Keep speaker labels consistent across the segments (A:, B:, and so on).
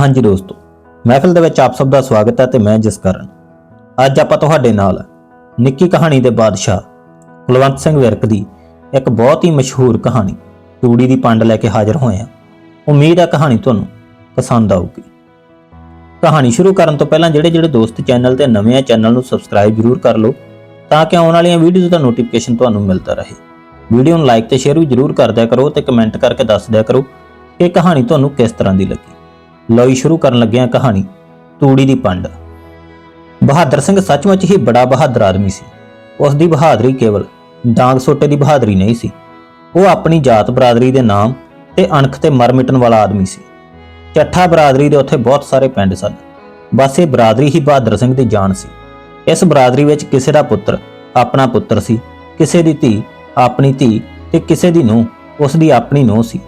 A: ਹਾਂਜੀ ਦੋਸਤੋ, ਮਹਿਫਿਲ ਦੇ ਵਿੱਚ ਆਪ ਸਭ ਦਾ ਸਵਾਗਤ ਹੈ ਤੇ ਮੈਂ ਜਸਕਰਨ। ਅੱਜ ਆਪਾਂ ਤੁਹਾਡੇ ਨਾਲ ਨਿੱਕੀ ਕਹਾਣੀ ਦੇ ਬਾਦਸ਼ਾਹ ਕੁਲਵੰਤ ਸਿੰਘ ਵਿਰਕ ਦੀ ਇੱਕ ਬਹੁਤ ਹੀ ਮਸ਼ਹੂਰ ਕਹਾਣੀ, ਤੂੜੀ ਦੀ ਪੰਡ ਲੈ ਕੇ ਹਾਜ਼ਰ ਹੋਏ ਹਾਂ। ਉਮੀਦ ਹੈ ਕਹਾਣੀ ਤੁਹਾਨੂੰ ਪਸੰਦ ਆਊਗੀ। ਕਹਾਣੀ ਸ਼ੁਰੂ ਕਰਨ ਤੋਂ ਪਹਿਲਾਂ ਜਿਹੜੇ ਜਿਹੜੇ ਦੋਸਤ ਚੈਨਲ ਤੇ ਨਵੇਂ ਆ, ਚੈਨਲ ਨੂੰ ਸਬਸਕ੍ਰਾਈਬ ਜ਼ਰੂਰ ਕਰ ਲਓ, ਤਾਂ ਕਿ ਆਉਣ ਵਾਲੀਆਂ ਵੀਡੀਓਜ਼ ਦਾ ਨੋਟੀਫਿਕੇਸ਼ਨ ਤੁਹਾਨੂੰ ਮਿਲਦਾ ਰਹੇ। ਵੀਡੀਓ ਨੂੰ ਲਾਈਕ ਤੇ ਸ਼ੇਅਰ ਵੀ ਜ਼ਰੂਰ ਕਰਦਿਆ ਕਰੋ ਤੇ ਕਮੈਂਟ ਕਰਕੇ ਦੱਸ ਦਿਆ ਕਰੋ ਕਿ ਕਹਾਣੀ ਤੁਹਾਨੂੰ ਕਿਸ ਤਰ੍ਹਾਂ ਦੀ ਲੱਗੀ। ਲੋਈ ਸ਼ੁਰੂ ਕਰਨ ਲੱਗਿਆ ਕਹਾਣੀ ਤੂੜੀ ਦੀ ਪੰਡ। ਬਹਾਦਰ ਸਿੰਘ ਸੱਚਮੁੱਚ ਹੀ ਬੜਾ ਬਹਾਦਰ ਆਦਮੀ ਸੀ। ਉਸ ਦੀ ਬਹਾਦਰੀ ਕੇਵਲ ਡਾਂਗ ਸੋਟੇ ਦੀ ਬਹਾਦਰੀ ਨਹੀਂ ਸੀ। ਉਹ ਆਪਣੀ ਜਾਤ ਬਰਾਦਰੀ ਦੇ ਨਾਮ ਤੇ ਅਣਖ ਤੇ ਮਰ ਮਿਟਣ ਵਾਲਾ ਆਦਮੀ ਸੀ। ਚੱਠਾ ਬਰਾਦਰੀ ਦੇ ਉੱਥੇ ਬਹੁਤ ਸਾਰੇ ਪਿੰਡ ਸਨ। ਬਸ ਇਹ ਬਰਾਦਰੀ ਹੀ ਬਹਾਦਰ ਸਿੰਘ ਦੀ ਜਾਨ ਸੀ। ਇਸ ਬਰਾਦਰੀ ਵਿੱਚ ਕਿਸੇ ਦਾ ਪੁੱਤਰ ਆਪਣਾ ਪੁੱਤਰ ਸੀ, ਕਿਸੇ ਦੀ ਧੀ ਆਪਣੀ ਧੀ ਤੇ ਕਿਸੇ ਦੀ ਨੂੰਹ ਉਸ ਦੀ ਆਪਣੀ ਨੂੰਹ ਸੀ।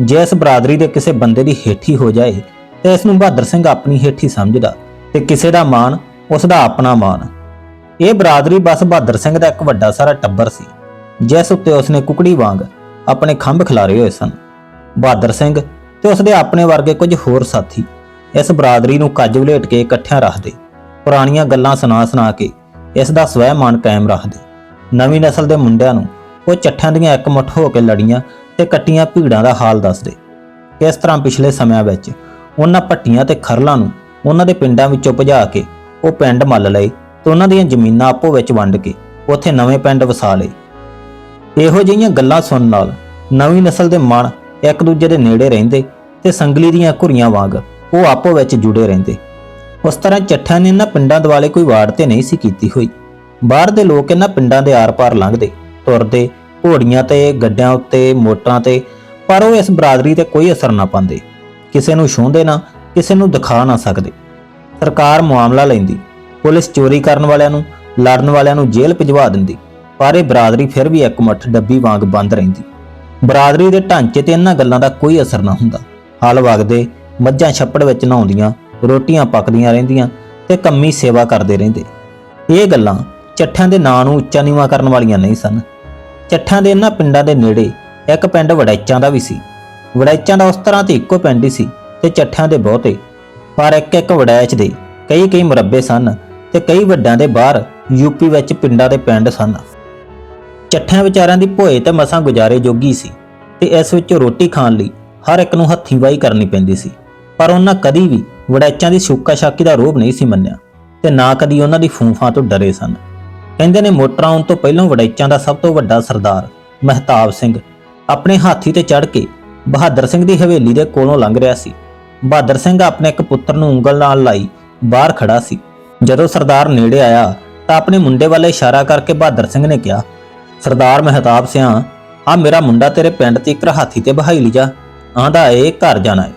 A: ਜੇ ਇਸ ਬਰਾਦਰੀ ਦੇ ਕਿਸੇ ਬੰਦੇ ਦੀ ਹੇਠੀ ਹੋ ਜਾਏ ਤੇ ਇਸ ਨੂੰ ਬਹਾਦਰ ਸਿੰਘ ਆਪਣੀ ਹੇਠੀ ਸਮਝਦਾ ਤੇ ਕਿਸੇ ਦਾ ਮਾਣ, ਉਸ ਦਾ ਆਪਣਾ ਮਾਣ। ਇਹ ਬਰਾਦਰੀ ਬਸ ਬਹਾਦਰ ਸਿੰਘ ਦਾ ਇੱਕ ਵੱਡਾ ਸਾਰਾ ਟੱਬਰ ਸੀ, ਜਿਸ ਉੱਤੇ ਉਸਨੇ ਕੁਕੜੀ ਵਾਂਗ ਆਪਣੇ ਖੰਭ ਖਿਲਾਰੇ ਹੋਏ ਸਨ। ਬਹਾਦਰ ਸਿੰਘ ਤੇ ਉਸਦੇ ਆਪਣੇ ਵਰਗੇ ਕੁਝ ਹੋਰ ਸਾਥੀ ਇਸ ਬਰਾਦਰੀ ਨੂੰ ਕੱਜ ਵਲੇਟ ਕੇ ਇਕੱਠਿਆਂ ਰੱਖਦੇ, ਪੁਰਾਣੀਆਂ ਗੱਲਾਂ ਸੁਣਾ ਸੁਣਾ ਕੇ ਇਸ ਦਾ ਸਵੈ ਸਵੈਮਾਨ ਕਾਇਮ ਰੱਖਦੇ। ਨਵੀਂ ਨਸਲ ਦੇ ਮੁੰਡਿਆਂ ਨੂੰ ਉਹ ਚੱਠਿਆਂ ਦੀਆਂ ਇੱਕ ਮੁੱਠ ਹੋ ਕੇ ਲੜੀਆਂ ਤੇ ਕੱਟੀਆਂ ਭੀੜਾਂ ਦਾ ਹਾਲ ਦੱਸਦੇ। ਇਸ ਤਰ੍ਹਾਂ ਪਿਛਲੇ ਸਮਿਆਂ ਵਿੱਚ ਉਹਨਾਂ ਪੱਟੀਆਂ ਤੇ ਖਰਲਾਂ ਨੂੰ ਉਹਨਾਂ ਦੇ ਪਿੰਡਾਂ ਵਿੱਚੋਂ ਭਜਾ ਕੇ ਉਹ ਪਿੰਡ ਮੱਲ ਲਏ ਤੇ ਉਹਨਾਂ ਦੀਆਂ ਜ਼ਮੀਨਾਂ ਆਪੋ ਵਿੱਚ ਵੰਡ ਕੇ ਉੱਥੇ ਨਵੇਂ ਪਿੰਡ ਵਸਾ ਲਏ। ਇਹੋ ਜਿਹੀਆਂ ਗੱਲਾਂ ਸੁਣਨ ਨਾਲ ਨਵੀਂ ਨਸਲ ਦੇ ਮਨ ਇੱਕ ਦੂਜੇ ਦੇ ਨੇੜੇ ਰਹਿੰਦੇ ਤੇ ਸੰਗਲੀ ਦੀਆਂ ਘੁਰੀਆਂ ਵਾਂਗ ਉਹ ਆਪੋ ਵਿੱਚ ਜੁੜੇ ਰਹਿੰਦੇ। ਉਸ ਤਰ੍ਹਾਂ ਚੱਠਿਆਂ ਨੇ ਇਹਨਾਂ ਪਿੰਡਾਂ ਦੁਆਲੇ ਕੋਈ ਵਾੜ ਤੇ ਨਹੀਂ ਸੀ ਕੀਤੀ ਹੋਈ। ਬਾਹਰ ਦੇ ਲੋਕ ਇਹਨਾਂ ਪਿੰਡਾਂ ਦੇ ਆਰ-ਪਾਰ ਲੰਘਦੇ, ਤੁਰਦੇ, ਘੋੜੀਆਂ ਤੇ, ਗੱਡਿਆਂ ਉੱਤੇ, ਮੋਟਰਾਂ ਤੇ, ਪਰ ਉਹ ਇਸ ਬਰਾਦਰੀ ਤੇ ਕੋਈ ਅਸਰ ਨਾ ਪਾਉਂਦੇ। ਕਿਸੇ ਨੂੰ ਛੂੰਹਦੇ ਨਾ, ਕਿਸੇ ਨੂੰ ਦਿਖਾ ਨਾ ਸਕਦੇ। ਸਰਕਾਰ ਮੁਆਮਲਾ ਲੈਂਦੀ, ਪੁਲਿਸ ਚੋਰੀ ਕਰਨ ਵਾਲਿਆਂ ਨੂੰ, ਲੜਨ ਵਾਲਿਆਂ ਨੂੰ ਜੇਲ੍ਹ ਭਿਜਵਾ ਦਿੰਦੀ, ਪਰ ਇਹ ਬਰਾਦਰੀ ਫਿਰ ਵੀ ਇੱਕ ਇੱਕਮਠ ਡੱਬੀ ਵਾਂਗ ਬੰਦ ਰਹਿੰਦੀ। ਬਰਾਦਰੀ ਦੇ ਢਾਂਚੇ ਤੇ ਇਹਨਾਂ ਗੱਲਾਂ ਦਾ ਕੋਈ ਅਸਰ ਨਾ ਹੁੰਦਾ। ਹਲ ਵਗਦੇ, ਮੱਝਾਂ ਛੱਪੜ ਵਿੱਚ ਨਹਾਉਂਦੀਆਂ, ਰੋਟੀਆਂ ਪੱਕਦੀਆਂ ਰਹਿੰਦੀਆਂ ਤੇ ਕੰਮੀ ਸੇਵਾ ਕਰਦੇ ਰਹਿੰਦੇ। ਇਹ ਗੱਲਾਂ ਚੱਠਿਆਂ ਦੇ ਨਾਂ ਨੂੰ ਉੱਚਾ ਨੀਵਾਂ ਕਰਨ ਵਾਲੀਆਂ ਨਹੀਂ ਸਨ। ਚੱਠਾਂ ਦੇ ਇਹਨਾਂ ਪਿੰਡਾਂ ਦੇ ਨੇੜੇ ਇੱਕ ਪਿੰਡ ਵੜੈਚਾਂ ਦਾ ਵੀ ਸੀ। ਵੜੈਚਾਂ ਦਾ ਉਸ ਤਰ੍ਹਾਂ ਤੇ ਇੱਕੋ ਪਿੰਡ ਹੀ ਸੀ ਤੇ ਚੱਠਿਆਂ ਦੇ ਬਹੁਤੇ। ਪਰ ਇੱਕ ਇੱਕ ਵੜੈਚ ਦੇ ਕਈ ਕਈ ਮੁਰੱਬੇ ਸਨ ਤੇ ਕਈ ਵੱਡਾਂ ਦੇ ਬਾਹਰ ਯੂਪੀ ਵਿੱਚ ਪਿੰਡਾਂ ਦੇ ਪਿੰਡ ਸਨ। ਚੱਠਿਆਂ ਵਿਚਾਰਿਆਂ ਦੀ ਭੋਏ ਤੇ ਮਸਾਂ ਗੁਜ਼ਾਰੇ ਜੋਗੀ ਸੀ ਤੇ ਇਸ ਵਿੱਚ ਰੋਟੀ ਖਾਣ ਲਈ ਹਰ ਇੱਕ ਨੂੰ ਹੱਥੀਂ ਵਾਹੀ ਕਰਨੀ ਪੈਂਦੀ ਸੀ। ਪਰ ਉਹਨਾਂ ਕਦੀ ਵੀ ਵੜੈਚਾਂ ਦੀ ਸ਼ੂਕਾ ਸ਼ਾਕੀ ਦਾ ਰੋਬ ਨਹੀਂ ਸੀ ਮੰਨਿਆ ਤੇ ਨਾ ਕਦੀ ਉਹਨਾਂ ਦੀ ਫੂਫਾਂ ਤੋਂ ਡਰੇ ਸਨ। ਕਹਿੰਦੇ ਨੇ ਮੋਟਰ ਆਉਣ ਤੋਂ ਪਹਿਲਾਂ ਵੜੈਚਾਂ ਦਾ ਸਭ ਤੋਂ ਵੱਡਾ ਸਰਦਾਰ ਮਹਿਤਾਬ ਸਿੰਘ ਆਪਣੇ ਹਾਥੀ ਤੇ ਚੜ੍ਹ ਕੇ ਬਹਾਦਰ ਸਿੰਘ ਦੀ ਹਵੇਲੀ ਦੇ ਕੋਲੋਂ ਲੰਘ ਰਿਹਾ ਸੀ। ਬਹਾਦਰ ਸਿੰਘ ਆਪਣੇ ਇੱਕ ਪੁੱਤਰ ਨੂੰ ਉਂਗਲ ਨਾਲ ਲਾਈ ਬਾਹਰ ਖੜਾ ਸੀ। ਜਦੋਂ ਸਰਦਾਰ ਨੇੜੇ ਆਇਆ ਤਾਂ ਆਪਣੇ ਮੁੰਡੇ ਵੱਲ ਇਸ਼ਾਰਾ ਕਰਕੇ ਬਹਾਦਰ ਸਿੰਘ ਨੇ ਕਿਹਾ, ਸਰਦਾਰ ਮਹਿਤਾਬ ਸਿਆ ਆ ਮੇਰਾ ਮੁੰਡਾ ਤੇਰੇ ਪਿੰਡ ਤੇ ਇੱਕ ਹਾਥੀ ਤੇ ਬਹਾਈ ਲਿਜਾ ਆਂਦਾ ਏ, ਘਰ ਜਾਣਾ ਏ।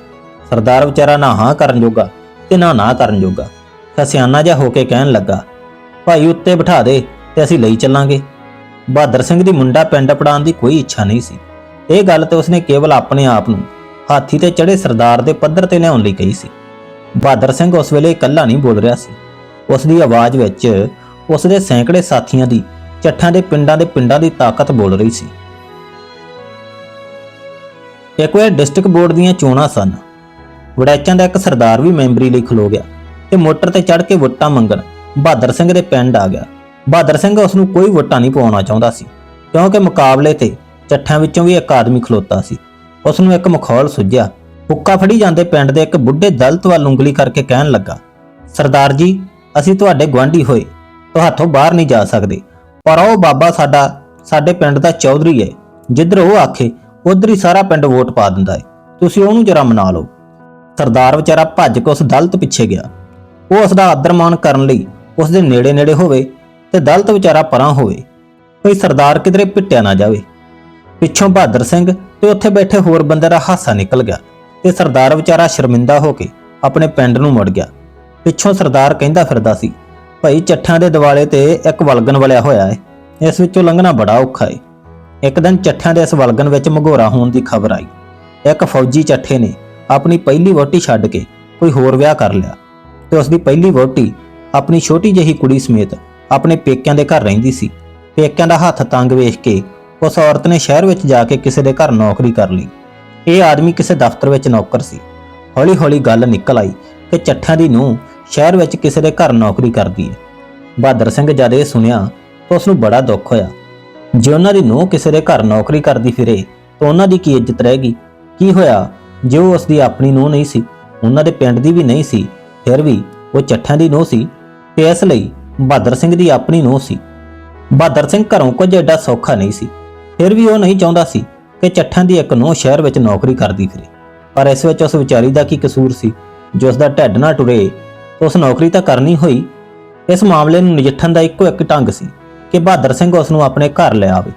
A: ਸਰਦਾਰ ਵਿਚਾਰਾ ਨਾ ਹਾਂ ਕਰਨ ਜੋਗਾ ਤੇ ਨਾ ਨਾ ਕਰਨ ਜੋਗਾ। ਖਸਿਆਨਾ ਜਿਹਾ ਹੋ ਕੇ ਕਹਿਣ ਲੱਗਾ, ਭਾਈ ਉੱਤੇ ਬਿਠਾ ਦੇ ਤੇ ਅਸੀਂ ਲਈ ਚੱਲਾਂਗੇ। ਬਹਾਦਰ ਸਿੰਘ ਦੀ ਮੁੰਡਾ ਪਿੰਡ ਪੜਾਉਣ ਦੀ ਕੋਈ ਇੱਛਾ ਨਹੀਂ ਸੀ। ਇਹ ਗੱਲ ਤੇ ਉਸਨੇ ਕੇਵਲ ਆਪਣੇ ਆਪ ਨੂੰ ਹਾਥੀ ਤੇ ਚੜੇ ਸਰਦਾਰ ਦੇ ਪੱਧਰ ਤੇ ਲਿਆਉਣ ਲਈ ਕਹੀ ਸੀ। ਬਹਾਦਰ ਸਿੰਘ ਉਸ ਵੇਲੇ ਇਕੱਲਾ ਨਹੀਂ ਬੋਲ ਰਿਹਾ ਸੀ। ਉਸ ਦੀ ਆਵਾਜ਼ ਵਿੱਚ ਉਸ ਦੇ ਸੈਂਕੜੇ ਸਾਥੀਆਂ ਦੀ ਚੱਠਾਂ ਦੇ ਪਿੰਡਾਂ ਦੇ ਪਿੰਡਾਂ ਦੀ ਤਾਕਤ ਬੋਲ ਰਹੀ ਸੀ। ਇੱਕ ਵਾਰ ਡਿਸਟ੍ਰਿਕਟ ਬੋਰਡ ਦੀਆਂ ਚੋਣਾਂ ਸਨ। ਵੜੈਚਾਂ ਦਾ ਇੱਕ ਸਰਦਾਰ ਵੀ ਮੈਂਬਰੀ ਲਈ ਖਲੋ ਗਿਆ ਤੇ ਮੋਟਰ ਤੇ ਚੜ੍ਹ ਕੇ ਵੋਟਾਂ ਮੰਗਣ ਬਹਾਦਰ ਸਿੰਘ ਦੇ ਪਿੰਡ ਆ ਗਿਆ। ਬਹਾਦਰ ਸਿੰਘ ਉਸ ਨੂੰ ਕੋਈ ਵੋਟਾਂ ਨਹੀਂ ਪਾਉਣਾ ਚਾਹੁੰਦਾ ਸੀ, ਕਿਉਂਕਿ ਮੁਕਾਬਲੇ ਤੇ ਚੱਠਾਂ ਵਿੱਚੋਂ ਵੀ ਇੱਕ ਆਦਮੀ ਖਲੋਤਾ ਸੀ। ਉਸ ਨੂੰ ਇੱਕ ਮਖੌਲ ਸੁੱਝਿਆ ਹੁੱਕਾ ਫੜੀ ਜਾਂਦੇ ਪਿੰਡ ਦੇ ਇੱਕ ਬੁੱਢੇ ਦਲਤ ਵੱਲ ਉਂਗਲੀ ਕਰਕੇ ਕਹਿਣ ਲੱਗਾ, ਸਰਦਾਰ ਜੀ, ਅਸੀਂ ਤੁਹਾਡੇ ਗੁਆਂਢੀ ਹੋਏ। ਤੁਹਾਥੋਂ ਬਾਹਰ ਨਹੀਂ ਜਾ ਸਕਦੇ। ਪਰ ਉਹ ਬਾਬਾ ਸਾਡਾ, ਸਾਡੇ ਪਿੰਡ ਦਾ ਚੌਧਰੀ ਹੈ ਜਿੱਧਰ ਉਹ ਆਖੇ, ਉਧਰ ਹੀ ਸਾਰਾ ਪਿੰਡ ਵੋਟ ਪਾ ਦਿੰਦਾ ਹੈ ਤੁਸੀਂ ਉਹਨੂੰ ਜਰਾ ਮਨਾ ਲਓ। ਸਰਦਾਰ ਵਿਚਾਰਾ ਭੱਜ ਕੇ ਉਸ ਦਲਤ ਪਿੱਛੇ ਗਿਆ। ਉਹ ਉਸ ਦਾ ਆਦਰ-ਮਾਨ ਕਰਨ ਲਈ ਉਸ ਦੇ ਨੇੜੇ-ਨੇੜੇ ਹੋਵੇ ਤੇ ਦਲਤ ਵਿਚਾਰਾ ਪਰਾਂ ਹੋਵੇ। ਕੋਈ ਸਰਦਾਰ ਕਿਧਰੇ ਪਿੱਟਿਆ ਨਾ ਜਾਵੇ। ਪਿੱਛੋਂ ਬਹਾਦਰ ਸਿੰਘ ਤੇ ਉੱਥੇ ਬੈਠੇ ਹੋਰ ਬੰਦੇ ਦਾ ਹਾਸਾ ਨਿਕਲ ਗਿਆ ਤੇ ਸਰਦਾਰ ਵਿਚਾਰਾ ਸ਼ਰਮਿੰਦਾ ਹੋ ਕੇ ਆਪਣੇ ਪਿੰਡ ਨੂੰ ਮੁੜ ਗਿਆ। ਪਿੱਛੋਂ ਸਰਦਾਰ ਕਹਿੰਦਾ ਫਿਰਦਾ ਸੀ, ਭਾਈ ਚੱਠਾਂ ਦੇ ਦਿਵਾਲੇ ਤੇ ਇੱਕ ਵਲਗਨ ਵਲਿਆ ਹੋਇਆ ਹੈ ਇਸ ਵਿੱਚੋਂ ਲੰਘਣਾ ਬੜਾ ਔਖਾ ਏ। ਇੱਕ ਦਿਨ ਚੱਠਿਆਂ ਦੇ ਇਸ ਵਲਗਨ ਵਿੱਚ ਮਘੋਰਾ ਹੋਣ ਦੀ ਖਬਰ ਆਈ। ਇੱਕ ਫੌਜੀ ਚੱਠੇ ਨੇ ਆਪਣੀ ਪਹਿਲੀ ਵਹੁਟੀ ਛੱਡ ਕੇ ਕੋਈ ਹੋਰ ਵਿਆਹ ਕਰ ਲਿਆ ਤੇ ਉਸ ਦੀ ਪਹਿਲੀ ਵਹੁਟੀ ਆਪਣੀ ਛੋਟੀ ਜਿਹੀ ਕੁੜੀ ਸਮੇਤ ਆਪਣੇ ਪੇਕਿਆਂ ਦੇ ਘਰ ਰਹਿੰਦੀ ਸੀ। ਪੇਕਿਆਂ ਦਾ ਹੱਥ ਤੰਗ ਵੇਖ ਕੇ ਉਸ ਔਰਤ ਨੇ ਸ਼ਹਿਰ ਵਿੱਚ ਜਾ ਕੇ ਕਿਸੇ ਦੇ ਘਰ ਨੌਕਰੀ ਕਰ ਲਈ। ਇਹ ਆਦਮੀ ਕਿਸੇ ਦਫ਼ਤਰ ਵਿੱਚ ਨੌਕਰ ਸੀ। ਹੌਲੀ-ਹੌਲੀ ਗੱਲ ਨਿਕਲ ਆਈ ਕਿ ਚੱਠਿਆਂ ਦੀ ਨੂੰ ਸ਼ਹਿਰ ਵਿੱਚ ਕਿਸੇ ਦੇ ਘਰ ਨੌਕਰੀ ਕਰਦੀ ਹੈ। ਬਹਾਦਰ ਸਿੰਘ ਜਦ ਇਹ ਸੁਣਿਆ ਤਾਂ ਉਸ ਨੂੰ ਬੜਾ ਦੁੱਖ ਹੋਇਆ। ਜੇ ਉਹਨਾਂ ਦੀ ਨੂੰ ਕਿਸੇ ਦੇ ਘਰ ਨੌਕਰੀ ਕਰਦੀ ਫਿਰੇ ਤਾਂ ਉਹਨਾਂ ਦੀ ਕੀ ਇੱਜ਼ਤ ਰਹੇਗੀ? ਕੀ ਹੋਇਆ? ਜੇ ਉਹ ਉਸ ਦੀ ਆਪਣੀ ਨੂੰ ਨਹੀਂ ਸੀ, ਉਹਨਾਂ ਦੇ ਪਿੰਡ ਦੀ ਵੀ ਨਹੀਂ ਸੀ, ਫਿਰ ਵੀ ਉਹ ਚੱਠਿਆਂ ਦੀ ਨੂੰ ਸੀ ਤੇ ਇਸ ਲਈ ਬਹਾਦਰ ਸਿੰਘ ਦੀ ਆਪਣੀ ਨੂੰ ਸੀ। ਬਹਾਦਰ ਸਿੰਘ ਘਰੋਂ ਕੁਝ ਐਡਾ ਸੌਖਾ ਨਹੀਂ ਸੀ। ਫਿਰ ਵੀ ਉਹ ਨਹੀਂ ਚਾਹੁੰਦਾ ਸੀ ਕਿ ਚੱਠਾਂ ਦੀ ਇੱਕ ਨੂੰ ਸ਼ਹਿਰ ਵਿੱਚ ਨੌਕਰੀ ਕਰਦੀ ਫਿਰੇ। ਪਰ ਇਸ ਵਿੱਚ ਉਸ ਵਿਚਾਰੀ ਦਾ ਕੀ ਕਸੂਰ ਸੀ? ਜੋ ਉਸ ਦਾ ਢਿੱਡ ਨਾ ਟੁਰੇ, ਉਸ ਨੌਕਰੀ ਤਾਂ ਕਰਨੀ ਹੋਈ। ਇਸ ਮਾਮਲੇ ਨੂੰ ਨਜਿੱਠਣ ਦਾ ਇੱਕੋ ਇੱਕ ਢੰਗ ਸੀ ਕਿ ਬਹਾਦਰ ਸਿੰਘ ਉਸ ਨੂੰ ਆਪਣੇ ਘਰ ਲੈ ਆਵੇ।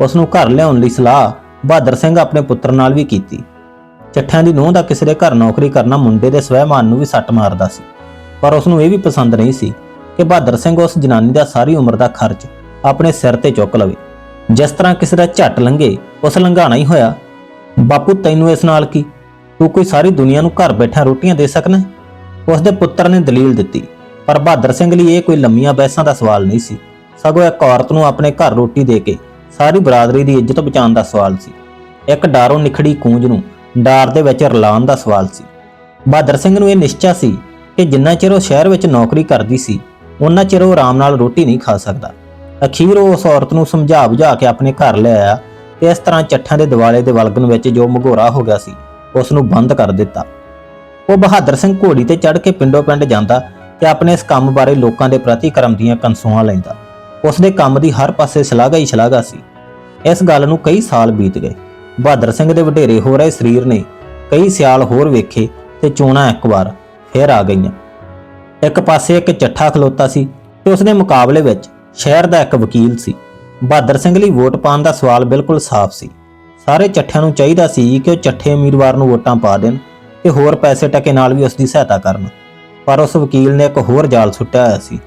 A: ਉਸ ਨੂੰ ਘਰ ਲਿਆਉਣ ਲਈ ਸਲਾਹ ਬਹਾਦਰ ਸਿੰਘ ਆਪਣੇ ਪੁੱਤਰ ਨਾਲ ਵੀ ਕੀਤੀ। ਚੱਠਿਆਂ ਦੀ ਨੂੰਹ ਦਾ ਕਿਸੇ ਦੇ ਘਰ ਨੌਕਰੀ ਕਰਨਾ ਮੁੰਡੇ ਦੇ ਸਵੈਮਾਨ ਨੂੰ ਵੀ ਸੱਟ ਮਾਰਦਾ ਸੀ। ਪਰ ਉਸ ਨੂੰ ਇਹ ਵੀ ਪਸੰਦ ਨਹੀਂ ਸੀ ਕਿ ਬਹਾਦਰ ਸਿੰਘ ਉਸ ਜਨਾਨੀ ਦਾ ਸਾਰੀ ਉਮਰ ਦਾ ਖਰਚ ਆਪਣੇ ਸਿਰ ਤੇ ਚੁੱਕ ਲਵੇ। ਜਿਸ ਤਰ੍ਹਾਂ ਕਿਸੇ ਦਾ ਝੱਟ ਲੰਘੇ, ਉਸ ਲੰਘਾਣਾ ਹੀ ਹੋਇਆ। ਬਾਪੂ, ਤੈਨੂੰ ਇਸ ਨਾਲ ਕੀ? ਤੂੰ ਕੋਈ ਸਾਰੀ ਦੁਨੀਆ ਨੂੰ ਘਰ ਬੈਠਾ ਰੋਟੀਆਂ ਦੇ ਸਕਣਾ ਉਸ ਦੇ ਪੁੱਤਰ ਨੇ ਦਲੀਲ ਦਿੱਤੀ, ਪਰ ਬਹਾਦਰ ਸਿੰਘ ਲਈ ਇਹ ਕੋਈ ਲੰਮੀਆਂ ਬਹਿਸਾਂ ਦਾ ਸਵਾਲ ਨਹੀਂ ਸੀ। ਸਗੋਂ ਇੱਕ ਔਰਤ ਨੂੰ ਆਪਣੇ ਘਰ ਰੋਟੀ ਦੇ ਕੇ ਸਾਰੀ ਬਰਾਦਰੀ ਦੀ ਇੱਜ਼ਤ ਬਚਾਉਣ ਦਾ ਸਵਾਲ ਸੀ। ਇੱਕ ਡਾਰੋਂ ਨਿਖੜੀ ਕੂੰਜ ਨੂੰ ਡਾਰ ਦੇ ਵਿੱਚ ਰਲਾਉਣ ਦਾ ਸਵਾਲ ਸੀ। ਬਹਾਦਰ ਸਿੰਘ ਨੂੰ ਇਹ ਨਿਸ਼ਚਾ ਸੀ ਕਿ ਜਿੰਨਾ ਚਿਰ ਉਹ ਸ਼ਹਿਰ ਵਿੱਚ ਨੌਕਰੀ ਕਰਦੀ ਸੀ ਉਹਨਾਂ ਚਿਰ ਉਹ ਆਰਾਮ ਨਾਲ ਰੋਟੀ ਨਹੀਂ ਖਾ ਸਕਦਾ। ਅਖੀਰ ਉਹ ਉਸ ਔਰਤ ਨੂੰ ਸਮਝਾ ਬੁਝਾ ਕੇ ਆਪਣੇ ਘਰ ਲੈ ਆਇਆ ਤੇ ਇਸ ਤਰ੍ਹਾਂ ਚੱਠਾਂ ਦੇ ਦਿਵਾਲੇ ਦੇ ਵਲਗਣ ਵਿੱਚ ਜੋ ਮਘੋਰਾ ਹੋ ਗਿਆ ਸੀ, ਉਸ ਨੂੰ ਬੰਦ ਕਰ ਦਿੱਤਾ। ਉਹ ਬਹਾਦਰ ਸਿੰਘ ਘੋੜੀ ਤੇ ਚੜ੍ਹ ਕੇ ਪਿੰਡੋਂ ਪਿੰਡ ਜਾਂਦਾ ਤੇ ਆਪਣੇ ਇਸ ਕੰਮ ਬਾਰੇ ਲੋਕਾਂ ਦੇ ਪ੍ਰਤੀ ਕਰਮ ਦੀਆਂ ਕਨਸੂਆਂ ਲੈਂਦਾ। ਉਸ ਦੇ ਕੰਮ ਦੀ ਹਰ ਪਾਸੇ ਸ਼ਲਾਘਾ ਹੀ ਸ਼ਲਾਘਾ ਸੀ। ਇਸ ਗੱਲ ਨੂੰ ਕਈ ਸਾਲ ਬੀਤ ਗਏ। ਬਹਾਦਰ ਸਿੰਘ ਦੇ ਵਡੇਰੇ ਹੋ ਰਹੇ ਸਰੀਰ ਨੇ ਕਈ ਸਿਆਲ ਹੋਰ ਵੇਖੇ ਤੇ ਚੋਣਾ ਇੱਕ ਵਾਰ ਫੇਰ ਆ ਗਈਆਂ। ਇੱਕ ਪਾਸੇ ਇੱਕ ਚੱਠਾ ਖਲੋਤਾ ਸੀ ਤੇ ਉਸ ਦੇ ਮੁਕਾਬਲੇ ਵਿੱਚ ਸ਼ਹਿਰ ਦਾ ਇੱਕ ਵਕੀਲ ਸੀ। ਬਹਾਦਰ ਸਿੰਘ ਲਈ ਵੋਟ ਪਾਉਣ ਦਾ ਸਵਾਲ ਬਿਲਕੁਲ ਸਾਫ਼ ਸੀ। ਸਾਰੇ ਚੱਠਿਆਂ ਨੂੰ ਚਾਹੀਦਾ ਸੀ ਕਿ ਉਹ ਚੱਠੇ ਉਮੀਦਵਾਰ ਨੂੰ ਵੋਟਾਂ ਪਾ ਦੇਣ ਤੇ ਹੋਰ ਪੈਸੇ ਟਕੇ ਨਾਲ ਵੀ ਉਸ ਦੀ ਸਹਾਇਤਾ ਕਰਨ। ਪਰ ਉਸ ਵਕੀਲ ਨੇ ਇੱਕ ਹੋਰ ਜਾਲ ਸੁੱਟਿਆ ਹੋਇਆ ਸੀ।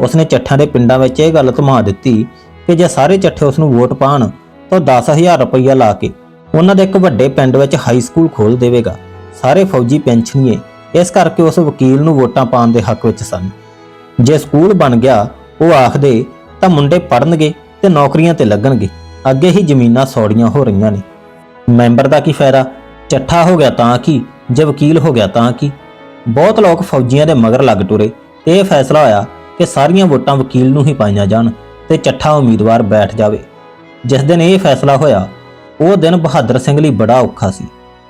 A: ਉਸਨੇ ਚੱਠਾਂ ਦੇ ਪਿੰਡਾਂ ਵਿੱਚ ਇਹ ਗੱਲ ਧਮਾ ਦਿੱਤੀ ਕਿ ਜੇ ਸਾਰੇ ਚੱਠੇ ਉਸ ਨੂੰ ਵੋਟ ਪਾਣ ਤਾਂ 10000 ਰੁਪਈਆ ਲਾ ਕੇ ਉਹਨਾਂ ਦੇ ਇੱਕ ਵੱਡੇ ਪਿੰਡ ਵਿੱਚ ਹਾਈ ਸਕੂਲ ਖੋਲ ਦੇਵੇਗਾ। ਸਾਰੇ ਫੌਜੀ ਪੈਨਸ਼ਨੀਏ ਇਸ ਕਰਕੇ ਉਸ ਵਕੀਲ ਨੂੰ ਵੋਟਾਂ ਪਾਉਣ ਦੇ ਹੱਕ ਵਿੱਚ ਸਨ। ਜੇ ਸਕੂਲ ਬਣ ਗਿਆ ਉਹ ਆਖਦੇ, ਤਾਂ ਮੁੰਡੇ ਪੜਨਗੇ ਤੇ ਨੌਕਰੀਆਂ ਤੇ ਲੱਗਣਗੇ। ਅੱਗੇ ਹੀ ਜ਼ਮੀਨਾਂ ਸੌੜੀਆਂ ਹੋ ਰਹੀਆਂ ਨੇ। ਮੈਂਬਰ ਦਾ ਕੀ ਫਾਇਦਾ? ਚੱਠਾ ਹੋ ਗਿਆ ਤਾਂ ਕੀ? ਜੇ ਵਕੀਲ ਹੋ ਗਿਆ ਤਾਂ ਕੀ? ਬਹੁਤ ਲੋਕ ਫੌਜੀਆਂ ਦੇ ਮਗਰ ਲੱਗ ਟੁਰੇ ਤੇ ਇਹ ਫੈਸਲਾ ਹੋਇਆ ਕਿ ਸਾਰੀਆਂ ਵੋਟਾਂ ਵਕੀਲ ਨੂੰ ਹੀ ਪਾਈਆਂ ਜਾਣ ਤੇ ਚੱਠਾ ਉਮੀਦਵਾਰ ਬੈਠ ਜਾਵੇ। ਜਿਸ ਦਿਨ ਇਹ ਫੈਸਲਾ ਹੋਇਆ, ਉਹ ਦਿਨ ਬਹਾਦਰ ਸਿੰਘ ਲਈ ਬੜਾ ਔਖਾ ਸੀ।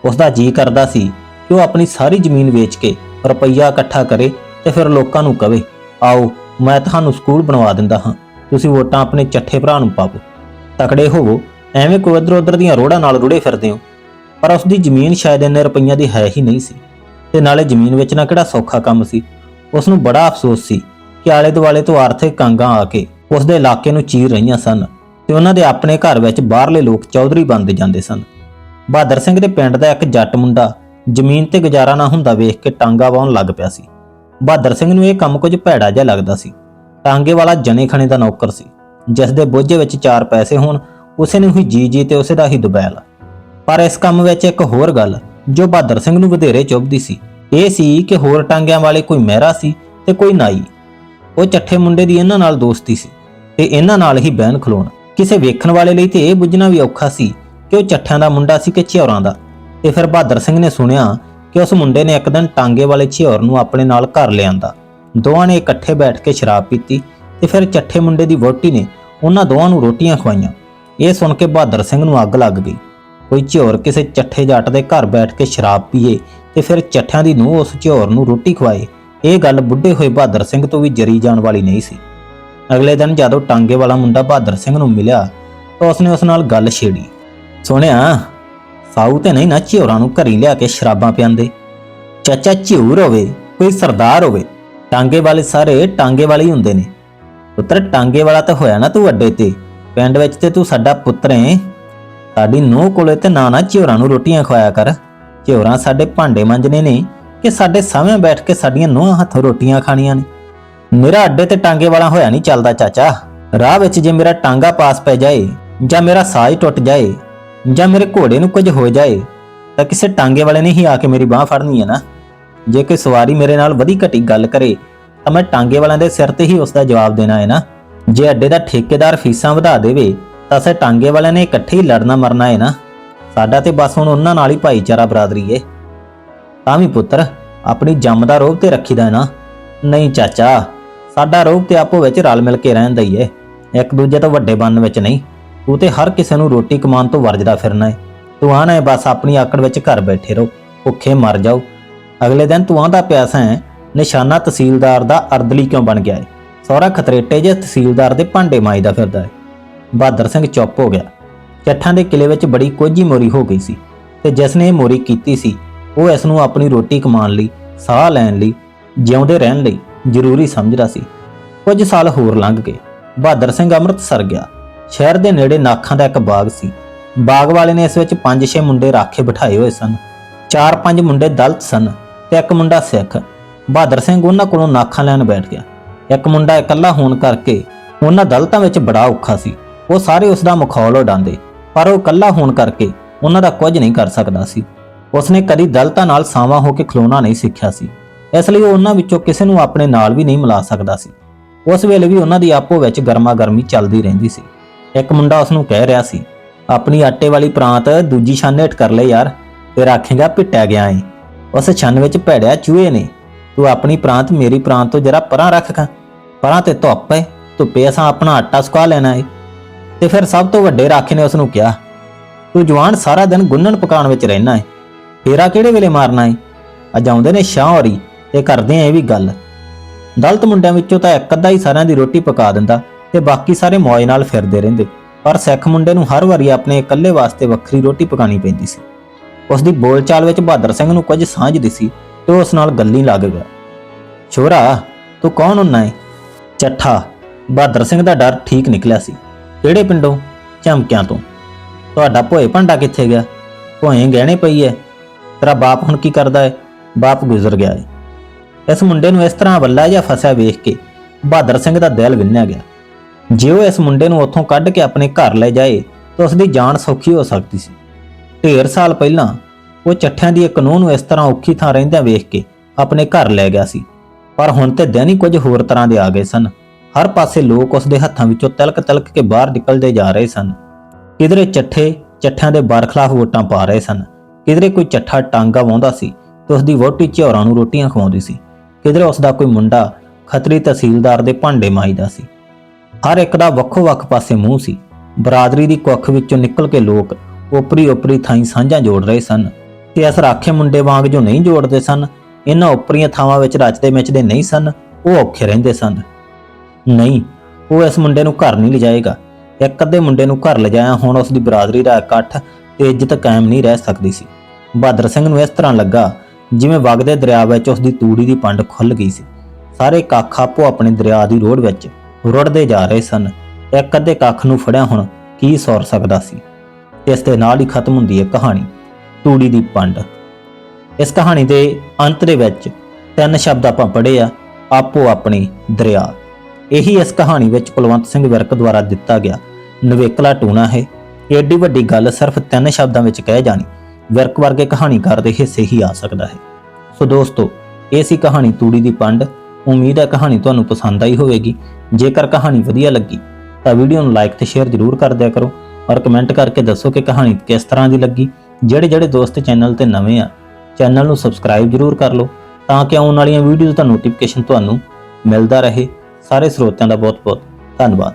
A: ਉਸ ਦਾ ਜੀ ਕਰਦਾ ਸੀ ਕਿ ਉਹ ਆਪਣੀ ਸਾਰੀ ਜ਼ਮੀਨ ਵੇਚ ਕੇ ਰੁਪਈਆ ਇਕੱਠਾ ਕਰੇ ਤੇ ਫਿਰ ਲੋਕਾਂ ਨੂੰ ਕਵੇ, ਆਓ ਮੈਂ ਤੁਹਾਨੂੰ ਸਕੂਲ ਬਣਵਾ ਦਿੰਦਾ ਹਾਂ। ਤੁਸੀਂ ਵੋਟਾਂ ਆਪਣੇ ਚੱਠੇ ਭਰਾ ਨੂੰ ਪਾਵੋ। ਤਕੜੇ ਹੋਵੋ, ਐਵੇਂ ਕੋਈ ਇੱਧਰ ਉੱਧਰ ਦੀਆਂ ਰੋੜਾਂ ਨਾਲ ਰੁੜੇ ਫਿਰਦੇ ਹੋ। ਪਰ ਉਸ ਦੀ ਜ਼ਮੀਨ ਸ਼ਾਇਦ ਇੰਨੇ ਰੁਪਈਆਂ ਦੀ ਹੈ ਹੀ ਨਹੀਂ ਸੀ। ਤੇ ਨਾਲੇ ਜ਼ਮੀਨ ਵੇਚਣਾ ਕਿਹੜਾ ਸੌਖਾ ਕੰਮ ਸੀ? ਉਸ ਨੂੰ ਬੜਾ ਅਫਸੋਸ ਸੀ ਕਿ ਆਲੇ ਦੁਆਲੇ ਤੋਂ ਆਰਥਿਕ ਕਾਂਗਾਂ ਆ ਕੇ ਉਸ ਦੇ ਇਲਾਕੇ ਨੂੰ ਚੀਰ ਰਹੀਆਂ ਸਨ ਤੇ ਉਹਨਾਂ ਦੇ ਆਪਣੇ ਘਰ ਵਿੱਚ ਬਾਹਰਲੇ ਲੋਕ ਚੌਧਰੀ ਬਣਦੇ ਜਾਂਦੇ ਸਨ। ਬਹਾਦਰ ਸਿੰਘ ਦੇ ਪਿੰਡ ਦਾ ਇੱਕ ਜੱਟ ਮੁੰਡਾ ਜ਼ਮੀਨ ਤੇ ਗੁਜ਼ਾਰਾ ਨਾ ਹੁੰਦਾ ਵੇਖ ਕੇ ਟਾਂਗਾ ਵਾਉਣ ਲੱਗ ਪਿਆ ਸੀ। ਬਹਾਦਰ ਸਿੰਘ ਨੂੰ ਇਹ ਕੰਮ ਕੁਝ ਭੈੜਾ ਜਿਹਾ ਲੱਗਦਾ ਸੀ। ਟਾਂਗੇ ਵਾਲਾ ਜਣੇ ਖਣੇ ਦਾ ਨੌਕਰ ਸੀ। ਜਿਸ ਦੇ ਬੋਝੇ ਵਿੱਚ ਚਾਰ ਪੈਸੇ ਹੋਣ, ਉਸੇ ਨੂੰ ਹੀ ਜੀ ਜੀ ਤੇ ਉਸੇ ਦਾ ਹੀ ਦੁਬੈਲ। ਪਰ ਇਸ ਕੰਮ ਵਿੱਚ ਇੱਕ ਹੋਰ ਗੱਲ, ਜੋ ਬਹਾਦਰ ਸਿੰਘ ਨੂੰ ਵਧੇਰੇ ਚੁੱਭਦੀ ਸੀ, ਇਹ ਸੀ ਕਿ ਹੋਰ ਟਾਂਗਿਆਂ ਵਾਲੇ ਕੋਈ ਮਹਿਰਾ ਸੀ ਤੇ ਕੋਈ ਨਾਈ। ਉਹ ਚੱਠੇ ਮੁੰਡੇ ਦੀ ਇਹਨਾਂ ਨਾਲ ਦੋਸਤੀ ਸੀ ਤੇ ਇਹਨਾਂ ਨਾਲ ਹੀ ਬਹਿਣ ਖਲੋਣ। ਕਿਸੇ ਵੇਖਣ ਵਾਲੇ ਲਈ ਤੇ ਇਹ ਬੁੱਝਣਾ ਵੀ ਔਖਾ ਸੀ ਕਿ ਉਹ ਚੱਠਿਆਂ ਦਾ ਮੁੰਡਾ ਸੀ ਕਿ ਝਿਉਰਾਂ ਦਾ। ਤੇ ਫਿਰ ਬਹਾਦਰ ਸਿੰਘ ਨੇ ਸੁਣਿਆ ਕਿ ਉਸ ਮੁੰਡੇ ਨੇ ਇੱਕ ਦਿਨ ਟਾਂਗੇ ਵਾਲੇ ਝਿਉਰ ਨੂੰ ਆਪਣੇ ਨਾਲ ਘਰ ਲਿਆਂਦਾ। ਦੋਵਾਂ ਨੇ ਇਕੱਠੇ ਬੈਠ ਕੇ ਸ਼ਰਾਬ ਪੀਤੀ ਤੇ ਫਿਰ ਚੱਠੇ ਮੁੰਡੇ ਦੀ ਵੋਟੀ ਨੇ ਉਹਨਾਂ ਦੋਵਾਂ ਨੂੰ ਰੋਟੀਆਂ ਖਵਾਈਆਂ। ਇਹ ਸੁਣ ਕੇ ਬਹਾਦਰ ਸਿੰਘ ਨੂੰ ਅੱਗ ਲੱਗ ਗਈ। ਕੋਈ ਝਿਓਰ ਕਿਸੇ ਚੱਠੇ ਜੱਟ ਦੇ ਘਰ ਬੈਠ ਕੇ ਸ਼ਰਾਬ ਪੀਏ ਤੇ ਫਿਰ ਚੱਠਿਆਂ ਦੀ ਨੂੰਹ ਉਸ ਝਿਓਰ ਨੂੰ ਰੋਟੀ ਖਵਾਏ। ਇਹ ਗੱਲ ਬੁੱਢੇ ਹੋਏ ਬਹਾਦਰ ਸਿੰਘ ਤੋਂ ਵੀ ਜਰੀ ਜਾਣ ਵਾਲੀ ਨਹੀਂ ਸੀ। ਅਗਲੇ ਦਿਨ ਜਦੋਂ ਟਾਂਗੇ ਵਾਲਾ ਮੁੰਡਾ ਬਹਾਦਰ ਸਿੰਘ ਨੂੰ ਮਿਲਿਆ ਤਾਂ ਉਸਨੇ ਉਸ ਨਾਲ ਗੱਲ ਛੇੜੀ। ਸੁਣਿਆ? ਸਾਊ ਤੇ ਨਹੀਂ ਨਾ ਝਿਉਰਾਂ ਨੂੰ ਘਰੀ ਲਿਆ ਕੇ ਸ਼ਰਾਬਾਂ ਪਿਆਂਦੇ ਚਾਚਾ ਝਿਉਰ ਹੋਵੇ, ਕੋਈ ਸਰਦਾਰ ਹੋਵੇ, ਟਾਂਗੇ ਵਾਲੇ ਸਾਰੇ ਟਾਂਗੇ ਵਾਲੇ ਹੀ ਹੁੰਦੇ ਨੇ। ਪੁੱਤਰ, ਟਾਂਗੇ ਵਾਲਾ ਤਾਂ ਹੋਇਆ ਨਾ ਤੂੰ ਅੱਡੇ ਤੇ, ਪਿੰਡ ਵਿੱਚ ਤੇ ਤੂੰ ਸਾਡਾ ਪੁੱਤਰ ਏ ਸਾਡੀ ਨੂੰਹ ਕੋਲੇ ਤੇ ਨਾ ਨਾ ਝਿਉਰਾਂ ਨੂੰ ਰੋਟੀਆਂ ਖਵਾਇਆ ਕਰ। ਝਿਉਰਾਂ ਸਾਡੇ ਭਾਂਡੇ ਮਾਂਜਣੇ ਨੇ ਕਿ ਸਾਡੇ ਸਾਹਮਣੇ ਬੈਠ ਕੇ ਸਾਡੀਆਂ ਨੂੰਹਾਂ ਹੱਥੋਂ ਰੋਟੀਆਂ ਖਾਣੀਆਂ ਨੇ। ਮੇਰਾ ਅੱਡੇ ਤੇ ਟਾਂਗੇ ਵਾਲਾ ਹੋਇਆ ਨਹੀਂ ਚੱਲਦਾ ਚਾਚਾ। ਰਾਹ ਵਿੱਚ ਜੇ ਮੇਰਾ ਟਾਂਗਾ ਪਾਸ ਪੈ ਜਾਏ ਜਾਂ ਮੇਰਾ ਸਾਹ ਹੀ ਟੁੱਟ ਜਾਏ ਜਾਂ ਮੇਰੇ ਘੋੜੇ ਨੂੰ ਕੁਝ ਹੋ ਜਾਏ, ਤਾਂ ਕਿਸੇ ਟਾਂਗੇ ਵਾਲੇ ਨੇ ਹੀ ਆ ਕੇ ਮੇਰੀ ਬਾਹ ਫੜਨੀ ਹੈ ਨਾ। ਜੇ ਕੋਈ ਸਵਾਰੀ ਮੇਰੇ ਨਾਲ ਵਧੀ ਘਟੀ ਗੱਲ ਕਰੇ, ਤਾਂ ਮੈਂ ਟਾਂਗੇ ਵਾਲਿਆਂ ਦੇ ਸਿਰ ਤੇ ਹੀ ਉਸ ਦਾ ਜਵਾਬ ਦੇਣਾ ਹੈ ਨਾ। ਜੇ ਅੱਡੇ ਦਾ ਠੇਕੇਦਾਰ ਫੀਸਾਂ ਵਧਾ ਦੇਵੇ, ਤਾਂ ਸੇ ਟਾਂਗੇ ਵਾਲਿਆਂ ਨੇ ਇਕੱਠੇ ਹੀ ਲੜਨਾ ਮਰਨਾ ਹੈ ਨਾ। ਸਾਡਾ ਤੇ ਬਸ ਹੁਣ ਉਹਨਾਂ ਨਾਲ ਹੀ ਭਾਈਚਾਰਾ ਬਰਾਦਰੀ ਏ। ਤਾਂ ਵੀ ਪੁੱਤਰ, ਆਪਣੀ ਜੰਮ ਦਾ ਰੋਹ ਤੇ ਰੱਖੀਦਾ ਹੈ ਨਾ। ਨਹੀਂ ਚਾਚਾ, ਸਾਡਾ ਰੋਹ ਤੇ ਆਪੋ ਵਿੱਚ ਰਲ ਮਿਲ ਕੇ ਰਹਿੰਦਾ ਹੀ ਏ। ਇੱਕ ਦੂਜੇ ਤੋਂ ਵੱਡੇ ਬਣਨ ਵਿੱਚ ਨਹੀਂ। ਤੂੰ ਤੇ ਹਰ ਕਿਸੇ ਨੂੰ ਰੋਟੀ ਕਮਾਉਣ ਤੋਂ ਵਰਜਦਾ ਫਿਰਨਾ ਏ। ਤੂੰ ਆਣਾ ਏ, ਬਸ ਆਪਣੀ ਆਕੜ ਵਿੱਚ ਘਰ ਬੈਠੇ ਰਹੋ, ਭੁੱਖੇ ਮਰ ਜਾਓ। ਅਗਲੇ ਦਿਨ ਤੂੰ ਆਂਦਾ ਪਿਆਸਾ ਹੈ ਨਿਸ਼ਾਨਾ ਤਹਿਸੀਲਦਾਰ ਦਾ ਅਰਦਲੀ ਕਿਉਂ ਬਣ ਗਿਆ ਏ? ਸਹੁਰਾ ਖਤਰੇਟੇ ਜੇ ਤਹਿਸੀਲਦਾਰ ਦੇ ਭਾਂਡੇ ਮਾਈਦਾ ਫਿਰਦਾ ਏ। ਬਹਾਦਰ ਸਿੰਘ ਚੁੱਪ ਹੋ ਗਿਆ। ਚੱਠਾਂ ਦੇ ਕਿਲੇ ਵਿੱਚ ਬੜੀ ਕੋਝੀ ਮੋਰੀ ਹੋ ਗਈ ਸੀ ਤੇ ਜਿਸ ਨੇ ਇਹ ਮੋਰੀ ਕੀਤੀ ਸੀ, ਉਹ ਇਸ ਨੂੰ ਆਪਣੀ ਰੋਟੀ ਕਮਾਉਣ ਲਈ, ਸਾਹ ਲੈਣ ਲਈ, ਜਿਉਂਦੇ ਰਹਿਣ ਲਈ ਜ਼ਰੂਰੀ ਸਮਝਦਾ ਸੀ। ਕੁਝ ਸਾਲ ਹੋਰ ਲੰਘ ਗਏ। ਬਹਾਦਰ ਸਿੰਘ ਅੰਮ੍ਰਿਤਸਰ ਗਿਆ। ਸ਼ਹਿਰ ਦੇ ਨੇੜੇ ਨਾਖਾਂ ਦਾ ਇੱਕ ਬਾਗ ਸੀ। ਬਾਗ ਵਾਲੇ ਨੇ ਇਸ ਵਿੱਚ 5-6 ਮੁੰਡੇ ਰਾਖੇ ਬਿਠਾਏ ਹੋਏ ਸਨ। 4-5 ਮੁੰਡੇ ਦਲਤ ਸਨ ਤੇ ਇੱਕ ਮੁੰਡਾ ਸਿੱਖ। ਬਹਾਦਰ ਸਿੰਘ ਉਹਨਾਂ ਕੋਲੋਂ ਨਾਖਾਂ ਲੈਣ ਬੈਠ ਗਿਆ। ਇੱਕ ਮੁੰਡਾ ਇਕੱਲਾ ਹੋਣ ਕਰਕੇ ਉਹਨਾਂ ਦਲਤਾਂ ਵਿੱਚ ਬੜਾ ਔਖਾ ਸੀ। ਉਹ ਸਾਰੇ ਉਸ ਦਾ ਮਖੌਲ ਉਡਾਉਂਦੇ, ਪਰ ਉਹ ਇਕੱਲਾ ਹੋਣ ਕਰਕੇ ਉਹਨਾਂ ਦਾ ਕੁਝ ਨਹੀਂ ਕਰ ਸਕਦਾ ਸੀ। ਉਸਨੇ ਕਦੀ ਦਲਤਾਂ ਨਾਲ ਸਾਵਾਂ ਹੋ ਕੇ ਖਲੋਣਾ ਨਹੀਂ ਸਿੱਖਿਆ ਸੀ। ਇਸ ਲਈ ਉਹ ਉਹਨਾਂ ਵਿੱਚੋਂ ਕਿਸੇ ਨੂੰ ਆਪਣੇ ਨਾਲ ਵੀ ਨਹੀਂ ਮਿਲਾ ਸਕਦਾ ਸੀ। ਉਸ ਵੇਲੇ ਵੀ ਉਹਨਾਂ ਦੀ ਆਪੋ ਵਿੱਚ ਗਰਮਾ ਗਰਮੀ ਚੱਲਦੀ ਰਹਿੰਦੀ ਸੀ। ਇੱਕ ਮੁੰਡਾ ਉਸ ਨੂੰ ਕਹਿ ਰਿਹਾ ਸੀ, ਆਪਣੀ ਆਟੇ ਵਾਲੀ ਪ੍ਰਾਂਤ ਦੂਜੀ ਛੰਨ ਹੇਠ ਕਰ ਲੈ ਯਾਰ, ਫਿਰ ਆਖੇਗਾ ਪਿੱਟਿਆ ਗਿਆ ਏ। ਉਸ ਛੰਨ ਵਿੱਚ ਭੈੜਿਆ ਚੂਹੇ ਨੇ। ਤੂੰ ਆਪਣੀ ਪ੍ਰਾਂਤ ਮੇਰੀ ਪ੍ਰਾਂਤ ਤੋਂ ਜਰਾ ਪਰਾਂ ਰੱਖ ਖਾਂ। ਪਰਾਂ ਤੇ ਧੁੱਪ ਏ, ਧੁੱਪੇ ਅਸਾਂ ਆਪਣਾ ਆਟਾ ਸੁਕਾ ਲੈਣਾ ਏ। ਤੇ ਫਿਰ ਸਭ ਤੋਂ ਵੱਡੇ ਰਾਖੇ ਨੇ ਉਸ ਨੂੰ ਕਿਹਾ, ਤੂੰ ਜਵਾਨ ਸਾਰਾ ਦਿਨ ਗੁੰਨਣ ਪਕਾਉਣ ਵਿੱਚ ਰਹਿਣਾ ਏ। ਫੇਰਾ ਕਿਹੜੇ ਵੇਲੇ ਮਾਰਨਾ ਏ? ਅੱਜ ਆਉਂਦੇ ਨੇ ਸ਼ਾਹ ਹੋਰੀ, ਤੇ ਕਰਦੇ ਆ ਇਹ ਵੀ ਗੱਲ। ਦਲਤ ਮੁੰਡਿਆਂ ਵਿੱਚੋਂ ਤਾਂ ਇੱਕ ਅੱਧਾ ਹੀ ਸਾਰਿਆਂ ਦੀ ਰੋਟੀ ਪਕਾ ਦਿੰਦਾ। ਤੇ ਬਾਕੀ ਸਾਰੇ ਮੌਜ ਨਾਲ ਫਿਰਦੇ ਰਹਿੰਦੇ। ਪਰ ਸਿੱਖ ਮੁੰਡੇ ਨੂੰ ਹਰ ਵਾਰੀ ਆਪਣੇ ਇਕੱਲੇ ਵਾਸਤੇ ਵੱਖਰੀ ਰੋਟੀ ਪਕਾਣੀ ਪੈਂਦੀ ਸੀ। ਉਸ ਦੀ ਬੋਲਚਾਲ ਵਿੱਚ ਬਹਾਦਰ ਸਿੰਘ ਨੂੰ ਕੁਝ ਸਾਂਝਦੀ ਸੀ ਤੇ ਉਸ ਨਾਲ ਗੱਲੀ ਲੱਗ ਗਿਆ। ਛੋਰਾ, ਤੂੰ ਕੌਣ ਹੁੰਨਾ ਏ? ਚੱਠਾ। ਬਹਾਦਰ ਸਿੰਘ ਦਾ ਡਰ ਠੀਕ ਨਿਕਲਿਆ ਸੀ। ਕਿਹੜੇ ਪਿੰਡੋਂ? ਝਮਕਿਆਂ ਤੋਂ। ਤੁਹਾਡਾ ਭੋਏ ਭਾਂਡਾ ਕਿੱਥੇ ਗਿਆ? ਭੋਏ ਗਹਿਣੇ ਪਈ ਐ। ਤੇਰਾ ਬਾਪ ਹੁਣ ਕੀ ਕਰਦਾ ਹੈ ਬਾਪ ਗੁਜ਼ਰ ਗਿਆ ਏ। ਇਸ ਮੁੰਡੇ ਨੂੰ ਇਸ ਤਰ੍ਹਾਂ ਵੱਲਾ ਜਿਹਾ ਫਸਿਆ ਵੇਖ ਕੇ ਬਹਾਦਰ ਸਿੰਘ ਦਾ ਦਿਲ ਵਿੰਨਿਆ ਗਿਆ। ਜੇ ਉਹ ਇਸ ਮੁੰਡੇ ਨੂੰ ਉੱਥੋਂ ਕੱਢ ਕੇ ਆਪਣੇ ਘਰ ਲੈ ਜਾਏ, ਤਾਂ ਉਸ ਦੀ ਜਾਨ ਸੌਖੀ ਹੋ ਸਕਦੀ ਸੀ। ਢੇਰ ਸਾਲ ਪਹਿਲਾਂ, ਉਹ ਚੱਠਿਆਂ ਦੀ ਇੱਕ ਨੂੰਹ ਨੂੰ ਇਸ ਤਰ੍ਹਾਂ ਔਖੀ ਥਾਂ ਰਹਿੰਦਿਆਂ ਵੇਖ ਕੇ ਆਪਣੇ ਘਰ ਲੈ ਗਿਆ ਸੀ। ਪਰ ਹੁਣ ਤੇ ਦਿਨ ਹੀ ਕੁਝ ਹੋਰ ਤਰ੍ਹਾਂ ਦੇ ਆ ਗਏ ਸਨ। ਹਰ ਪਾਸੇ ਲੋਕ ਉਸ ਦੇ ਹੱਥਾਂ ਵਿੱਚੋਂ ਤਲਕ ਤਲਕ ਕੇ ਬਾਹਰ ਨਿਕਲਦੇ ਜਾ ਰਹੇ ਸਨ। ਕਿਧਰੇ ਚੱਠੇ ਚੱਠਿਆਂ ਦੇ ਬਰਖਲਾਫ ਵੋਟਾਂ ਪਾ ਰਹੇ ਸਨ। ਕਿਧਰੇ ਕੋਈ ਚੱਠਾ ਟਾਂਗਾ ਵਾਉਂਦਾ ਸੀ ਤੇ ਉਸ ਦੀ ਵੋਟੀ ਝੌਰਾਂ ਨੂੰ ਰੋਟੀਆਂ ਖਵਾਉਂਦੀ ਸੀ। ਕਿਧਰੇ ਉਸ ਦਾ ਕੋਈ ਮੁੰਡਾ ਖਤਰੀ ਤਹਿਸੀਲਦਾਰ ਦੇ ਭਾਂਡੇ ਮਾਈਦਾ ਸੀ। ਹਰ ਇੱਕ ਦਾ ਵੱਖੋ ਵੱਖ ਪਾਸੇ ਮੂੰਹ ਸੀ। ਬਰਾਦਰੀ ਦੀ ਕੁੱਖ ਵਿੱਚੋਂ ਨਿਕਲ ਕੇ ਲੋਕ ਓਪਰੀ ਓਪਰੀ ਥਾਈਂ ਸਾਂਝਾਂ ਜੋੜ ਰਹੇ ਸਨ ਤੇ ਇਸ ਰਾਖੇ ਮੁੰਡੇ ਵਾਂਗ ਜੋ ਨਹੀਂ ਜੋੜਦੇ ਸਨ ਇਹਨਾਂ ਓਪਰੀਆਂ ਥਾਵਾਂ ਵਿੱਚ ਰਚਦੇ ਮਿਚਦੇ ਨਹੀਂ ਸਨ, ਉਹ ਔਖੇ ਰਹਿੰਦੇ ਸਨ। ਨਹੀਂ, ਉਹ ਇਸ ਮੁੰਡੇ ਨੂੰ ਘਰ ਨਹੀਂ ਲਿਜਾਏਗਾ। ਇੱਕ ਅੱਧੇ ਮੁੰਡੇ ਨੂੰ ਘਰ ਲਿਜਾਇਆ ਹੁਣ ਉਸ ਦੀ ਬਰਾਦਰੀ ਦਾ ਇਕੱਠ ਤੇ ਇੱਜ਼ਤ ਕਾਇਮ ਨਹੀਂ ਰਹਿ ਸਕਦੀ ਸੀ। ਬਹਾਦਰ ਸਿੰਘ ਨੂੰ ਇਸ ਤਰ੍ਹਾਂ ਲੱਗਾ ਜਿਵੇਂ ਵਗਦੇ ਦਰਿਆ ਵਿੱਚ ਉਸ ਦੀ ਤੂੜੀ ਦੀ ਪੰਡ ਖੁੱਲ ਗਈ ਸੀ। ਸਾਰੇ ਕੱਖ ਆਪੋ ਆਪਣੇ ਦਰਿਆ ਦੀ ਰੋੜ ਵਿੱਚ ਰੁੜਦੇ ਜਾ ਰਹੇ ਸਨ। ਇੱਕ ਅੱਧੇ ਕੱਖ ਨੂੰ ਫੜਿਆ ਹੁਣ ਕੀ ਸੌਰ ਸਕਦਾ ਸੀ। ਇਸ ਦੇ ਨਾਲ ਹੀ ਖਤਮ ਹੁੰਦੀ ਹੈ ਕਹਾਣੀ। ਤੂੜੀ ਦੀ ਪੰਡ। ਇਸ ਕਹਾਣੀ ਦੇ ਅੰਤ ਦੇ ਵਿੱਚ ਤਿੰਨ ਸ਼ਬਦ ਆਪਾਂ ਪੜ੍ਹੇ ਆ, ਆਪੋ ਆਪਣੇ ਦਰਿਆ। ਇਹੀ ਇਸ ਕਹਾਣੀ ਵਿੱਚ ਕੁਲਵੰਤ ਸਿੰਘ ਵਿਰਕ ਦੁਆਰਾ ਦਿੱਤਾ ਗਿਆ ਨਵੇਕਲਾ ਟੂਣਾ ਹੈ। ਏਡੀ ਵੱਡੀ ਗੱਲ ਸਿਰਫ ਤਿੰਨ ਸ਼ਬਦਾਂ ਵਿੱਚ ਕਹਿ ਜਾਣੀ। ਵਿਰਕ ਵਰਗੇ ਕਹਾਣੀਕਾਰ ਦੇ ਹਿੱਸੇ ਹੀ ਆ ਸਕਦਾ ਹੈ। ਸੋ ਦੋਸਤੋ, ਇਹ ਸੀ ਕਹਾਣੀ ਤੂੜੀ ਦੀ ਪੰਡ। ਉਮੀਦ ਹੈ ਕਹਾਣੀ ਤੁਹਾਨੂੰ ਪਸੰਦ ਆਈ ਹੋਵੇਗੀ। ਜੇਕਰ ਕਹਾਣੀ ਵਧੀਆ ਲੱਗੀ, ਤਾਂ ਵੀਡੀਓ ਨੂੰ ਲਾਈਕ ਤੇ ਸ਼ੇਅਰ ਜ਼ਰੂਰ ਕਰ ਦਿਆ ਕਰੋ ਔਰ ਕਮੈਂਟ ਕਰਕੇ ਦੱਸੋ ਕਿ ਕਹਾਣੀ ਕਿਸ ਤਰ੍ਹਾਂ ਦੀ ਲੱਗੀ। ਜਿਹੜੇ ਜਿਹੜੇ ਦੋਸਤ ਚੈਨਲ ਤੇ ਨਵੇਂ ਆ, ਚੈਨਲ ਨੂੰ ਸਬਸਕ੍ਰਾਈਬ ਜ਼ਰੂਰ ਕਰ ਲਓ ਤਾਂ ਕਿ ਆਉਣ ਵਾਲੀਆਂ ਵੀਡੀਓਜ਼ ਦਾ ਨੋਟੀਫਿਕੇਸ਼ਨ ਤੁਹਾਨੂੰ ਮਿਲਦਾ ਰਹੇ। ਸਾਰੇ ਸਰੋਤਿਆਂ ਦਾ ਬਹੁਤ ਬਹੁਤ ਧੰਨਵਾਦ।